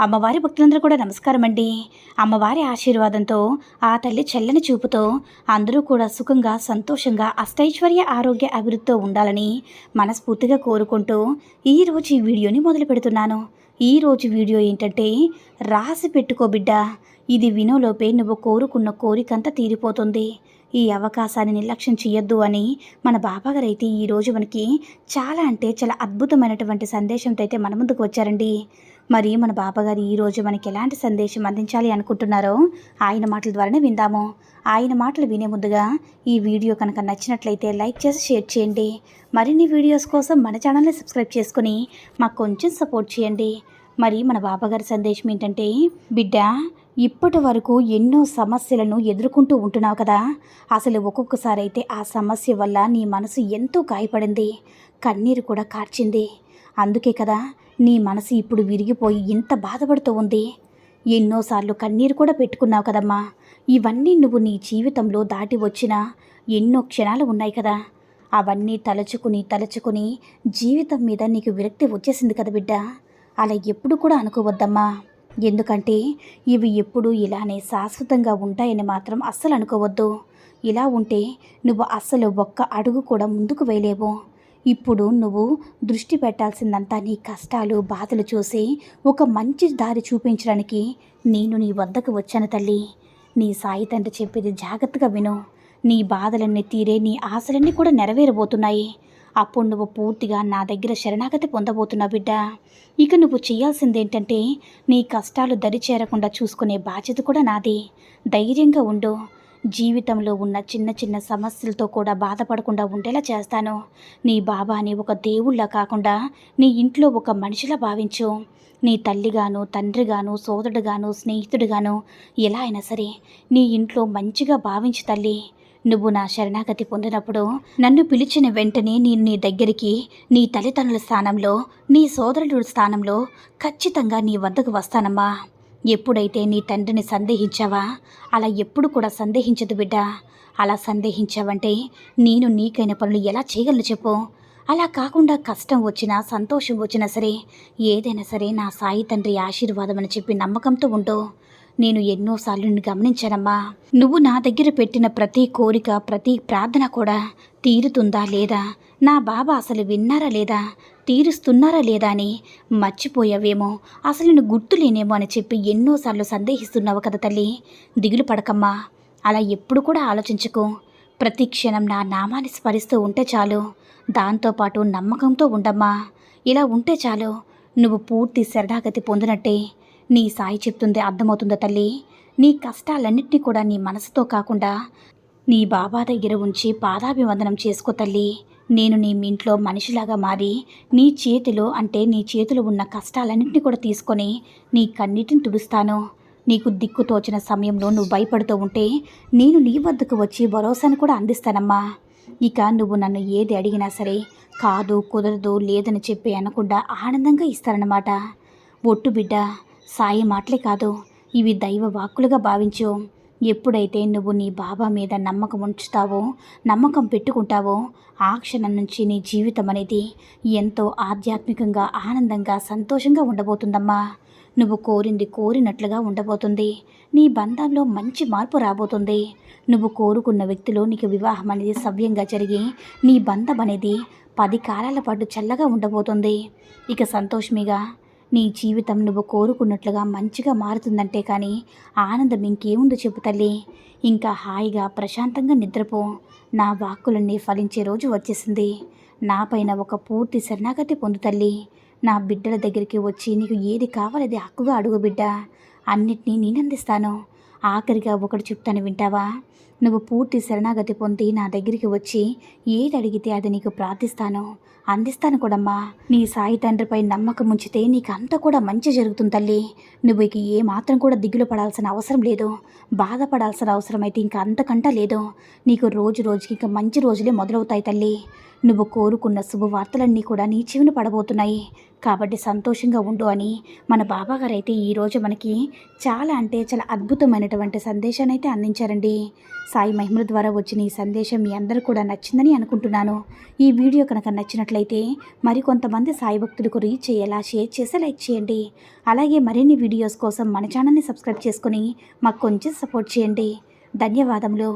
అమ్మవారి భక్తులందరూ కూడా నమస్కారం అండి అమ్మవారి ఆశీర్వాదంతో ఆ తల్లి చల్లని చూపుతో అందరూ కూడా సుఖంగా సంతోషంగా అష్టైశ్వర్య ఆరోగ్య అభివృద్ధితో ఉండాలని మనస్ఫూర్తిగా కోరుకుంటూ ఈరోజు ఈ వీడియోని మొదలు పెడుతున్నాను. ఈరోజు వీడియో ఏంటంటే రాసి పెట్టుకో బిడ్డ ఇది వినోలోపే నువ్వు కోరుకున్న కోరికంతా తీరిపోతుంది. ఈ అవకాశాన్ని నిర్లక్ష్యం చేయొద్దు అని మన బాబాగారు అయితే ఈరోజు మనకి చాలా అంటే చాలా అద్భుతమైనటువంటి సందేశంతో అయితే మన ముందుకు వచ్చారండి. మరి మన బాబాగారు ఈరోజు మనకి ఎలాంటి సందేశం అందించాలి అనుకుంటున్నారో ఆయన మాటల ద్వారానే విందాము. ఆయన మాటలు వినే ముందుగా ఈ వీడియో కనుక నచ్చినట్లయితే లైక్ చేసి షేర్ చేయండి. మరిన్ని వీడియోస్ కోసం మన ఛానల్ని సబ్స్క్రైబ్ చేసుకుని మాకు కొంచెం సపోర్ట్ చేయండి. మరి మన బాబాగారి సందేశం ఏంటంటే బిడ్డ ఇప్పటి వరకు ఎన్నో సమస్యలను ఎదుర్కొంటూ ఉంటున్నావు కదా. అసలు ఒక్కొక్కసారి అయితే ఆ సమస్య వల్ల నీ మనసు ఎంతో గాయపడింది. కన్నీరు కూడా కార్చింది. అందుకే కదా నీ మనసు ఇప్పుడు విరిగిపోయి ఇంత బాధపడుతూ ఉంది. ఎన్నోసార్లు కన్నీరు కూడా పెట్టుకున్నావు కదమ్మా. ఇవన్నీ నువ్వు నీ జీవితంలో దాటి వచ్చిన ఎన్నో క్షణాలు ఉన్నాయి కదా. అవన్నీ తలుచుకుని తలుచుకుని జీవితం మీద నీకు విరక్తి వచ్చేసింది కదా బిడ్డ. అలా ఎప్పుడు కూడా అనుకోవద్దమ్మా. ఎందుకంటే ఇవి ఎప్పుడు ఇలానే శాశ్వతంగా ఉంటాయని మాత్రం అస్సలు అనుకోవద్దు. ఇలా ఉంటే నువ్వు అస్సలు ఒక్క అడుగు కూడా ముందుకు వేయలేవు. ఇప్పుడు నువ్వు దృష్టి పెట్టాల్సిందంతా నీ కష్టాలు బాధలు చూసి ఒక మంచి దారి చూపించడానికి నేను నీ వద్దకు వచ్చాను తల్లి. నీ సాయి తండ్రి చెప్పేది జాగ్రత్తగా విను. నీ బాధలన్నీ తీరే నీ ఆశలన్నీ కూడా నెరవేరబోతున్నాయి. అప్పుడు నువ్వు పూర్తిగా నా దగ్గర శరణాగతి పొందబోతున్నావు బిడ్డ. ఇక నువ్వు చేయాల్సిందేంటంటే నీ కష్టాలు దరి చేరకుండా చూసుకునే బాధ్యత కూడా నాది. ధైర్యంగా ఉండు. జీవితంలో ఉన్న చిన్న చిన్న సమస్యలతో కూడా బాధపడకుండా ఉండేలా చేస్తాను. నీ బాబాని ఒక దేవుళ్ళ కాకుండా నీ ఇంట్లో ఒక మనిషిలా భావించు. నీ తల్లిగాను తండ్రిగాను సోదరుడుగాను స్నేహితుడుగాను ఎలా అయినా సరే నీ ఇంట్లో మంచిగా భావించు తల్లి. నువ్వు నా శరణాగతి పొందినప్పుడు నన్ను పిలిచిన వెంటనే నేను నీ దగ్గరికి నీ తల్లిదండ్రుల స్థానంలో నీ సోదరుడు స్థానంలో ఖచ్చితంగా నీ వద్దకు వస్తానమ్మా. ఎప్పుడైతే నీ తండ్రిని సందేహించావా? అలా ఎప్పుడు కూడా సందేహించదు బిడ్డ. అలా సందేహించావంటే నేను నీకైన పనులు ఎలా చేయగలను చెప్పు. అలా కాకుండా కష్టం వచ్చినా సంతోషం వచ్చినా సరే ఏదైనా సరే నా సాయి తండ్రి ఆశీర్వాదం అని చెప్పి నమ్మకంతో ఉండు. నేను ఎన్నోసార్లు నిన్ను గమనించానమ్మా. నువ్వు నా దగ్గర పెట్టిన ప్రతి కోరిక ప్రతి ప్రార్థన కూడా తీరుతుందా లేదా? నా బాబా అసలు విన్నారా లేదా? తీరుస్తున్నారా లేదా అని మర్చిపోయావేమో. అసలు నేను గుర్తులేనేమో అని చెప్పి ఎన్నోసార్లు సందేహిస్తున్నావు కదా తల్లి. దిగులు పడకమ్మా. అలా ఎప్పుడు కూడా ఆలోచించుకో. ప్రతి క్షణం నా నామాన్ని స్మరిస్తూ ఉంటే చాలు. దాంతోపాటు నమ్మకంతో ఉండమ్మా. ఇలా ఉంటే చాలు. నువ్వు పూర్తి శరణాగతి పొందినట్టే. నీ సాయి చెప్తుంది అర్థమవుతుందా తల్లి? నీ కష్టాలన్నింటినీ కూడా నీ మనసుతో కాకుండా నీ బాబా దగ్గర ఉంచి పాదాభివందనం చేసుకో తల్లి. నేను నీ ఇంట్లో మనిషిలాగా మారి నీ చేతిలో అంటే నీ చేతిలో ఉన్న కష్టాలన్నింటినీ కూడా తీసుకొని నీ కన్నిటిని తుడుస్తాను. నీకు దిక్కు తోచిన సమయంలో నువ్వు భయపడుతూ ఉంటే నేను నీ వద్దకు వచ్చి భరోసాను కూడా అందిస్తానమ్మా. ఇక నువ్వు నన్ను ఏది అడిగినా సరే కాదు కుదరదు లేదని చెప్పి అనకుండా ఆనందంగా ఇస్తారన్నమాట. ఒట్టు బిడ్డ సాయి మాటలే కాదు ఇవి దైవ వాక్కులుగా భావించు. ఎప్పుడైతే నువ్వు నీ బాబా మీద నమ్మకం ఉంచుతావో నమ్మకం పెట్టుకుంటావో ఆ క్షణం నుంచి నీ జీవితం అనేది ఎంతో ఆధ్యాత్మికంగా ఆనందంగా సంతోషంగా ఉండబోతుందమ్మా. నువ్వు కోరింది కోరినట్లుగా ఉండబోతుంది. నీ బంధంలో మంచి మార్పు రాబోతుంది. నువ్వు కోరుకున్న వ్యక్తిలో నీకు వివాహం అనేది సవ్యంగా జరిగి నీ బంధం అనేది పది కాలాల పాటు చల్లగా ఉండబోతుంది. ఇక సంతోషమిగా నీ జీవితం నువ్వు కోరుకున్నట్లుగా మంచిగా మారుతుందంటే కానీ ఆనందం ఇంకేముందో చెప్పు తల్లి. ఇంకా హాయిగా ప్రశాంతంగా నిద్రపో. నా వాక్కులన్నీ ఫలించే రోజు వచ్చేసింది. నాపైన ఒక పూర్తి శరణాగతి పొందు తల్లి. నా బిడ్డల దగ్గరికి వచ్చి నీకు ఏది కావాలది హక్కుగా అడుగు బిడ్డ. అన్నిటినీ నేను అందిస్తాను ఆఖరిగా ఒకటి చెప్తాను వింటావా? నువ్వు పూర్తి శరణాగతి పొంది నా దగ్గరికి వచ్చి ఏది అడిగితే అది నీకు ప్రార్థిస్తాను. అందిస్తాను కూడమ్మా. నీ సాయి తండ్రిపై నమ్మకం ఉంచితే నీకు అంతా కూడా మంచి జరుగుతుంది తల్లి. నువ్వు ఇక ఏ మాత్రం కూడా దిగులు పడాల్సిన అవసరం లేదు. బాధపడాల్సిన అవసరం అయితే ఇంకా అంతకంటా లేదు. నీకు రోజు రోజుకి ఇంకా మంచి రోజులే మొదలవుతాయి తల్లి. నువ్వు కోరుకున్న శుభవార్తలన్నీ కూడా నీ చెవిన పడబోతున్నాయి. కాబట్టి సంతోషంగా ఉండు అని మన బాబాగారు అయితే ఈరోజు మనకి చాలా అంటే చాలా అద్భుతమైనటువంటి సందేశాన్ని అయితే అందించారండి. సాయి మహిమల ద్వారా వచ్చిన ఈ సందేశం మీ అందరూ కూడా నచ్చిందని అనుకుంటున్నాను. ఈ వీడియో కనుక నచ్చినట్లయితే మరికొంతమంది సాయి భక్తులకు రీచ్ చేయేలా షేర్ చేసి లైక్ చేయండి. అలాగే మరిన్ని వీడియోస్ కోసం మన ఛానల్ని సబ్స్క్రైబ్ చేసుకుని మాకు కొంచెం సపోర్ట్ చేయండి. ధన్యవాదములు.